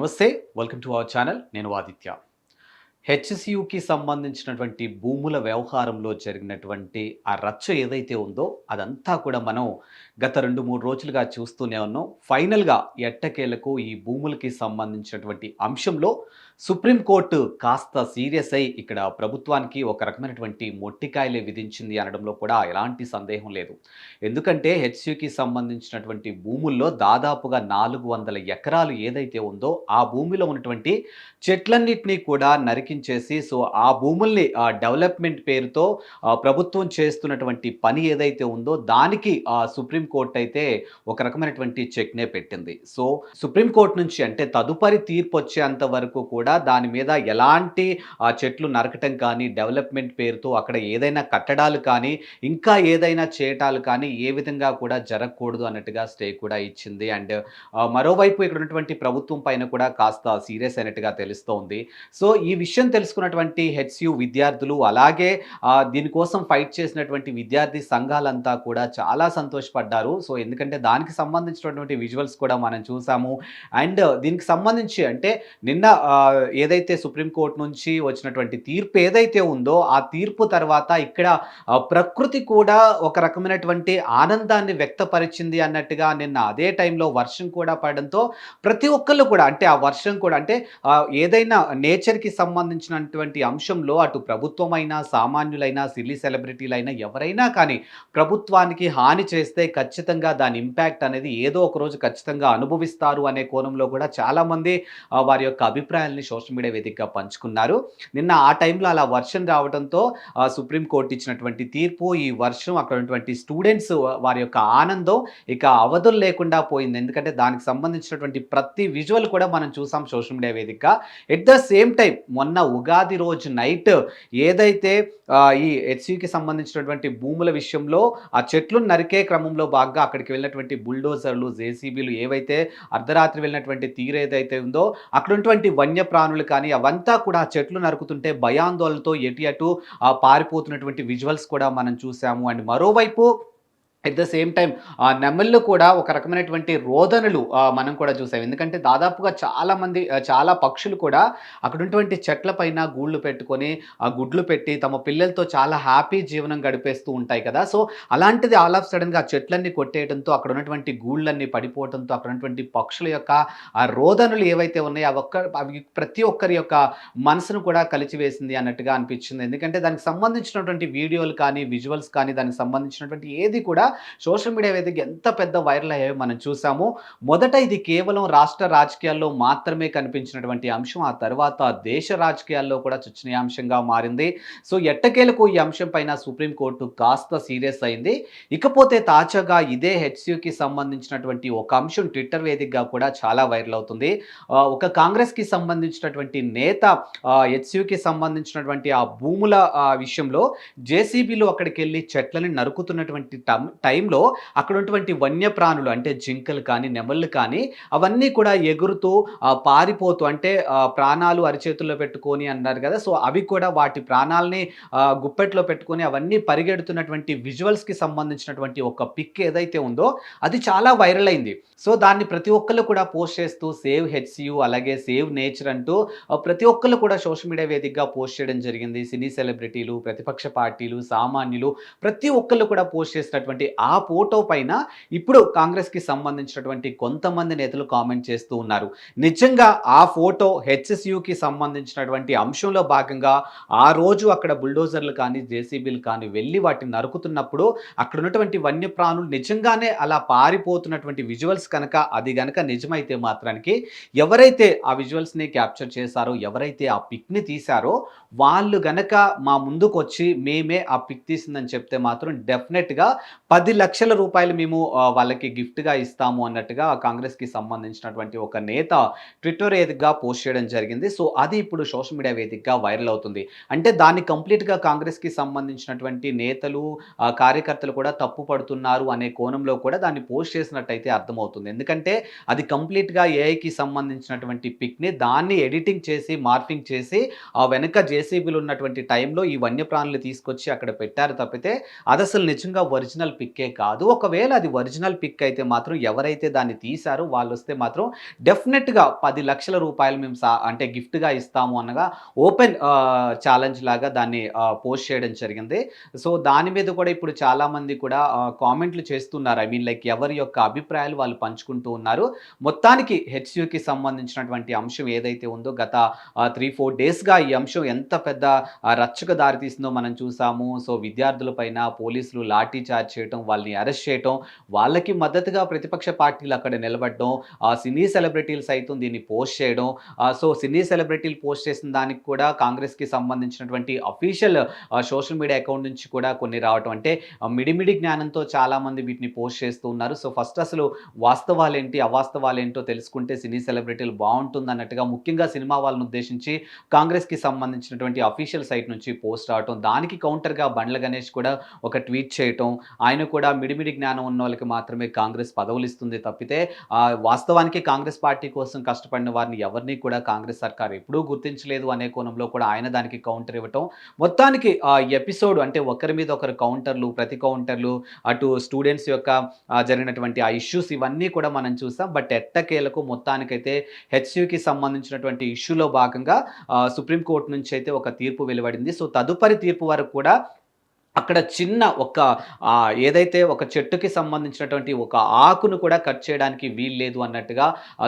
నమస్తే welcome to our channel నేను ఆదిత్య. హెచ్సియుకి సంబంధించినటువంటి భూముల వ్యవహారంలో జరిగినటువంటి ఆ రచ్చ ఏదైతే ఉందో అదంతా కూడా మనం గత రెండు మూడు రోజులుగా చూస్తూనే ఉన్నాం. ఫైనల్గా ఎట్టకేలకు ఈ భూములకి సంబంధించినటువంటి అంశంలో సుప్రీంకోర్టు కాస్త సీరియస్ అయి ఇక్కడ ప్రభుత్వానికి ఒక రకమైనటువంటి మొట్టికాయలే విధించింది అనడంలో కూడా ఎలాంటి సందేహం లేదు. ఎందుకంటే హెచ్సికి సంబంధించినటువంటి భూముల్లో దాదాపుగా నాలుగు వందల ఎకరాలు ఏదైతే ఉందో ఆ భూమిలో ఉన్నటువంటి చెట్లన్నింటినీ కూడా నరికించేసి సో ఆ భూముల్ని ఆ డెవలప్మెంట్ పేరుతో ప్రభుత్వం చేస్తున్నటువంటి పని ఏదైతే ఉందో దానికి ఆ సుప్రీంకోర్టు అయితే ఒక రకమైనటువంటి చెక్నే పెట్టింది. సో సుప్రీంకోర్టు నుంచి అంటే తదుపరి తీర్పు వచ్చేంత వరకు కూడా దాని మీద ఎలాంటి ఆ చెట్లు నరకటం కానీ డెవలప్మెంట్ పేరుతో అక్కడ ఏదైనా కట్టడాలు కానీ ఇంకా ఏదైనా చేయటాలు కానీ ఏ విధంగా కూడా జరగకూడదు అన్నట్టుగా స్టే కూడా ఇచ్చింది. అండ్ మరోవైపు ఇక్కడ ఉన్నటువంటి ప్రభుత్వం పైన కూడా కాస్త సీరియస్ అయినట్టుగా తెలుస్తోంది. సో ఈ విషయం తెలుసుకున్నటువంటి హెచ్యు విద్యార్థులు అలాగే దీనికోసం ఫైట్ చేసినటువంటి విద్యార్థి సంఘాలంతా కూడా చాలా సంతోషపడ్డారు. సో ఎందుకంటే దానికి సంబంధించినటువంటి విజువల్స్ కూడా మనం చూసాము. అండ్ దీనికి సంబంధించి అంటే నిన్న ఏదైతే సుప్రీంకోర్టు నుంచి వచ్చినటువంటి తీర్పు ఏదైతే ఉందో ఆ తీర్పు తర్వాత ఇక్కడ ప్రకృతి కూడా ఒక రకమైనటువంటి ఆనందాన్ని వ్యక్తపరిచింది అన్నట్టుగా నిన్న అదే టైంలో వర్షం కూడా పడడంతో ప్రతి ఒక్కళ్ళు కూడా అంటే ఆ వర్షం కూడా అంటే ఏదైనా నేచర్కి సంబంధించినటువంటి అంశంలో అటు ప్రభుత్వమైనా సామాన్యులైనా సిల్లీ సెలబ్రిటీలైనా ఎవరైనా కానీ ప్రభుత్వానికి హాని చేస్తే ఖచ్చితంగా దాని ఇంపాక్ట్ అనేది ఏదో ఒక రోజు ఖచ్చితంగా అనుభవిస్తారు అనే కోణంలో కూడా చాలామంది వారి యొక్క అభిప్రాయాల్ని సోషల్ మీడియా వేదికగా పంచుకున్నారు. నిన్న ఆ టైంలో అలా వర్షం రావడంతో సుప్రీంకోర్టు ఇచ్చినటువంటి తీర్పు ఈ వర్షం అక్కడ ఉన్నటువంటి స్టూడెంట్స్ వారి యొక్క ఆనందం ఇక అవధులు లేకుండా పోయింది. ఎందుకంటే దానికి సంబంధించినటువంటి ప్రతి విజువల్ కూడా మనం చూసాం సోషల్ మీడియా వేదికగా. ఎట్ ద సేమ్ టైం మొన్న ఉగాది రోజు నైట్ ఏదైతే ఈ హెచ్సికి సంబంధించినటువంటి భూముల విషయంలో ఆ చెట్లు నరికే క్రమంలో బాగా అక్కడికి వెళ్ళినటువంటి బుల్డోజర్లు జేసీబీలు ఏవైతే అర్ధరాత్రి వెళ్ళినటువంటి తీరు ఏదైతే ఉందో అక్కడ ఉన్నటువంటి వన్యప్రాణులు కానీ అవంతా కూడా ఆ చెట్లు నరుకుతుంటే భయాందోళనతో ఎటు అటు పారిపోతున్నటువంటి విజువల్స్ కూడా మనం చూసాము. అండ్ మరోవైపు ఎట్ ద సేమ్ టైం నెమళ్ళు కూడా ఒక రకమైనటువంటి రోదనలు మనం కూడా చూసాం. ఎందుకంటే దాదాపుగా చాలామంది చాలా పక్షులు కూడా అక్కడ ఉన్నటువంటి చెట్ల పైన గూళ్ళు పెట్టుకొని గుడ్లు పెట్టి తమ పిల్లలతో చాలా హ్యాపీ జీవనం గడిపేస్తూ ఉంటాయి కదా. సో అలాంటిది ఆల్ ఆఫ్ సడన్గా చెట్లన్నీ కొట్టేయడంతో అక్కడ ఉన్నటువంటి గూళ్ళన్నీ పడిపోవడంతో అక్కడ ఉన్నటువంటి పక్షుల యొక్క ఆ రోదనలు ఏవైతే ఉన్నాయో అవి ఒక్క అవి ప్రతి ఒక్కరి యొక్క మనసును కూడా కలిచివేసింది అన్నట్టుగా అనిపించింది. ఎందుకంటే దానికి సంబంధించినటువంటి వీడియోలు కానీ విజువల్స్ కానీ దానికి సంబంధించినటువంటి ఏది కూడా సోషల్ మీడియా వేదిక ఎంత పెద్ద వైరల్ అయ్యాయో మనం చూసాము. మొదట ఇది కేవలం రాష్ట్ర రాజకీయాల్లో మాత్రమే కనిపించినటువంటి అంశం ఆ తర్వాత దేశ రాజకీయాల్లో కూడా చర్చనీయాంశంగా మారింది. సో ఎట్టకేలకు ఈ అంశం పైన సుప్రీంకోర్టు కాస్త సీరియస్ అయింది. ఇకపోతే తాజాగా ఇదే హెచ్సియుకి సంబంధించినటువంటి ఒక అంశం ట్విట్టర్ వేదికగా కూడా చాలా వైరల్ అవుతుంది. ఒక కాంగ్రెస్కి సంబంధించినటువంటి నేత హెచ్సియుకి సంబంధించినటువంటి ఆ భూముల విషయంలో జేసీబీలు అక్కడికి వెళ్ళి చెట్లని నరుకుతున్నటువంటి టైంలో అక్కడ ఉన్నటువంటి వన్యప్రాణులు అంటే జింకలు కానీ నెమళ్ళు కానీ అవన్నీ కూడా ఎగురుతూ పారిపోతూ అంటే ప్రాణాలు అరిచేతుల్లో పెట్టుకొని అన్నారు కదా. సో అవి కూడా వాటి ప్రాణాలని గుప్పెట్లో పెట్టుకొని అవన్నీ పరిగెడుతున్నటువంటి విజువల్స్కి సంబంధించినటువంటి ఒక పిక్ ఏదైతే ఉందో అది చాలా వైరల్ అయింది. సో దాన్ని ప్రతి ఒక్కళ్ళు కూడా పోస్ట్ చేస్తూ సేవ్ హెచ్సియు అలాగే సేవ్ నేచర్ అంటూ ప్రతి ఒక్కళ్ళు కూడా సోషల్ మీడియా వేదికగా పోస్ట్ చేయడం జరిగింది. సినీ సెలబ్రిటీలు ప్రతిపక్ష పార్టీలు సామాన్యులు ప్రతి ఒక్కళ్ళు కూడా పోస్ట్ చేసినటువంటి ఆ ఫోటో పైన ఇప్పుడు కాంగ్రెస్కి సంబంధించినటువంటి కొంతమంది నేతలు కామెంట్ చేస్తూ ఉన్నారు. నిజంగా ఆ ఫోటో హెచ్ఎస్యుకి సంబంధించినటువంటి అంశంలో భాగంగా ఆ రోజు అక్కడ బుల్డోజర్లు కానీ జేసీబీలు కానీ వెళ్ళి వాటిని నరుకుతున్నప్పుడు అక్కడ ఉన్నటువంటి వన్యప్రాణులు నిజంగానే అలా పారిపోతున్నటువంటి విజువల్స్ కనుక అది గనక నిజమైతే మాత్రానికి ఎవరైతే ఆ విజువల్స్ని క్యాప్చర్ చేశారో ఎవరైతే ఆ పిక్ని తీశారో వాళ్ళు గనక మా ముందుకు వచ్చి మేమే ఆ పిక్ తీసిందని చెప్తే మాత్రం డెఫినెట్గా పది లక్షల రూపాయలు మేము వాళ్ళకి గిఫ్ట్గా ఇస్తాము అన్నట్టుగా కాంగ్రెస్కి సంబంధించినటువంటి ఒక నేత ట్విట్టర్ వేదికగా పోస్ట్ చేయడం జరిగింది. సో అది ఇప్పుడు సోషల్ మీడియా వేదికగా వైరల్ అవుతుంది. అంటే దాన్ని కంప్లీట్గా కాంగ్రెస్కి సంబంధించినటువంటి నేతలు కార్యకర్తలు కూడా తప్పు పడుతున్నారు అనే కోణంలో కూడా దాన్ని పోస్ట్ చేసినట్టయితే అర్థమవుతుంది. ఎందుకంటే అది కంప్లీట్గా ఏఐకి సంబంధించినటువంటి పిక్ని దాన్ని ఎడిటింగ్ చేసి మార్ఫింగ్ చేసి ఆ వెనక జేసీబీలు ఉన్నటువంటి టైంలో ఈ వన్యప్రాణులు తీసుకొచ్చి అక్కడ పెట్టారు తప్పితే అది అసలు నిజంగా ఒరిజినల్ పిక్ పిక్కే కాదు. ఒకవేళ అది ఒరిజినల్ పిక్ అయితే మాత్రం ఎవరైతే దాన్ని తీశారో వాళ్ళు వస్తే మాత్రం డెఫినెట్గా పది లక్షల రూపాయలు మేము సా అంటే గిఫ్ట్గా ఇస్తాము అనగా ఓపెన్ ఛాలెంజ్ లాగా దాన్ని పోస్ట్ చేయడం జరిగింది. సో దాని మీద కూడా ఇప్పుడు చాలామంది కూడా కామెంట్లు చేస్తున్నారు. ఐ మీన్ లైక్ ఎవరి యొక్క అభిప్రాయాలు వాళ్ళు పంచుకుంటూ ఉన్నారు. మొత్తానికి హెచ్యుకి సంబంధించినటువంటి అంశం ఏదైతే ఉందో గత త్రీ ఫోర్ డేస్గా ఈ అంశం ఎంత పెద్ద రచ్చకు దారితీసిందో మనం చూసాము. సో విద్యార్థుల పైన పోలీసులు లాఠీ చార్జ్ చేయటం వాళ్ళని అరెస్ట్ చేయటం వాళ్ళకి మద్దతుగా ప్రతిపక్ష పార్టీలు అక్కడ నిలబడడం ఆ సినీ సెలబ్రిటీలు సైతం దీన్ని పోస్ట్ చేయడం సో సినీ సెలబ్రిటీలు పోస్ట్ చేసిన దానికి కూడా కాంగ్రెస్కి సంబంధించినటువంటి అఫీషియల్ సోషల్ మీడియా అకౌంట్ నుంచి కూడా కొన్ని రావటం. అంటే మిడిమిడి జ్ఞానంతో చాలామంది వీటిని పోస్ట్ చేస్తూ ఉన్నారు. సో ఫస్ట్ అసలు వాస్తవాలు ఏంటి అవాస్తవాలు ఏంటో తెలుసుకుంటే సినీ సెలబ్రిటీలు బాగుంటుంది అన్నట్టుగా ముఖ్యంగా సినిమా వాళ్ళని ఉద్దేశించి కాంగ్రెస్కి సంబంధించినటువంటి అఫీషియల్ సైట్ నుంచి పోస్ట్ రావటం. దానికి కౌంటర్గా బండ్ల గణేష్ కూడా ఒక ట్వీట్ చేయటం. ఆయన కూడా మిడిమిడి జ్ఞానం ఉన్న వాళ్ళకి మాత్రమే కాంగ్రెస్ పదవులు ఇస్తుంది తప్పితే ఆ, వాస్తవానికి కాంగ్రెస్ పార్టీ కోసం కష్టపడిన వారిని ఎవరిని కూడా కాంగ్రెస్ సర్కార్ ఎప్పుడూ గుర్తించలేదు అనే కోణంలో కూడా ఆయన దానికి కౌంటర్ ఇవ్వటం. మొత్తానికి ఆ ఎపిసోడ్ అంటే ఒకరి మీద ఒకరు కౌంటర్లు ప్రతి కౌంటర్లు అటు స్టూడెంట్స్ యొక్క జరిగినటువంటి ఆ ఇష్యూస్ ఇవన్నీ కూడా మనం చూసాం. బట్ ఎట్టకేలకు మొత్తానికైతే హెచ్యుకి సంబంధించినటువంటి ఇష్యూలో భాగంగా సుప్రీంకోర్టు నుంచి అయితే ఒక తీర్పు వెలువడింది. సో తదుపరి తీర్పు వరకు కూడా అక్కడ చిన్న ఒక ఏదైతే ఒక చెట్టుకి సంబంధించినటువంటి ఒక ఆకును కూడా కట్ చేయడానికి వీల్లేదు అన్నట్టుగా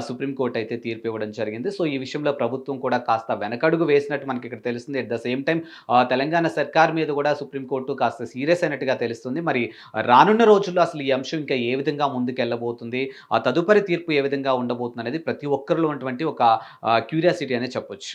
సుప్రీంకోర్టు అయితే తీర్పు ఇవ్వడం జరిగింది. సో ఈ విషయంలో ప్రభుత్వం కూడా కాస్త వెనకడుగు వేసినట్టు మనకి ఇక్కడ తెలుస్తుంది. At the same time Telangana సర్కార్ మీద కూడా సుప్రీంకోర్టు కాస్త సీరియస్ అయినట్టుగా తెలుస్తుంది. మరి రానున్న రోజుల్లో అసలు ఈ అంశం ఇంకా ఏ విధంగా ముందుకెళ్ళబోతుంది? ఆ తదుపరి తీర్పు ఏ విధంగా ఉండబోతుంది అనేది ప్రతి ఒక్కరిలో ఉన్నటువంటి ఒక క్యూరియాసిటీ అనే చెప్పొచ్చు.